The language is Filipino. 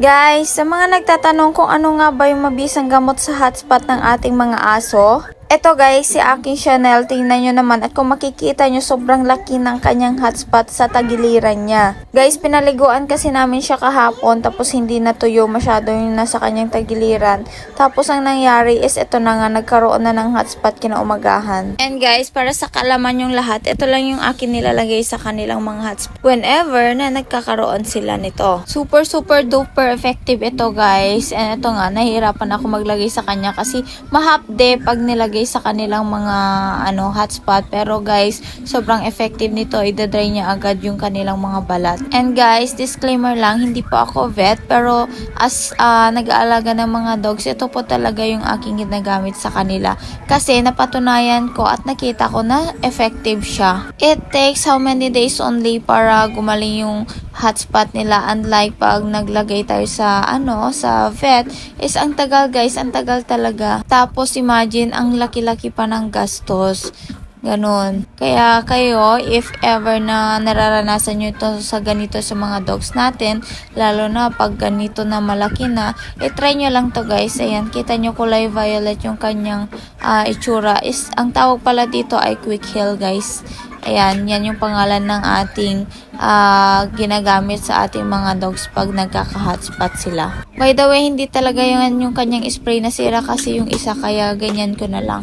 Guys, sa mga nagtatanong kung ano nga ba yung mabisang gamot sa hotspot ng ating mga aso, eto guys, si aking Chanel, tingnan nyo naman at kung makikita nyo, sobrang laki ng kanyang hotspot sa tagiliran niya. Guys, pinaliguan kasi namin siya kahapon tapos hindi natuyo masyado yung nasa kanyang tagiliran. Tapos ang nangyari is ito na nga, nagkaroon na ng hotspot kinaumagahan. And guys, para sa kalaman yung lahat, ito lang yung akin nilalagay sa kanilang mga hotspot whenever na nagkakaroon sila nito. Super, super duper effective ito guys. And ito nga, nahihirapan ako maglagay sa kanya kasi mahapde pag nilagay sa kanilang mga ano hotspot. Pero guys, sobrang effective nito. Idadry niya agad yung kanilang mga balat. And guys, disclaimer lang, hindi po ako vet. Pero as ah, nag-aalaga ng mga dogs, ito po talaga yung aking ginagamit sa kanila. Kasi napatunayan ko at nakita ko na effective siya. It takes how many days only para gumaling yung hotspot nila unlike pag naglagay tayo sa ano sa vet is ang tagal guys ang tagal talaga tapos imagine ang laki-laki pa ng gastos Ganon. Kaya kayo, if ever na nararanasan nyo ito sa ganito sa mga dogs natin, lalo na pag ganito na malaki na, i-try nyo lang to guys. Ayan, kita nyo kulay violet yung kanyang ah, itsura. Is, ang tawag pala dito ay quick heal guys. Ayan, yan yung pangalan ng ating ah, ginagamit sa ating mga dogs pag nagkaka-hotspot sila. By the way, hindi talaga yung, yung kanyang spray na sira kasi yung isa kaya ganyan ko na lang.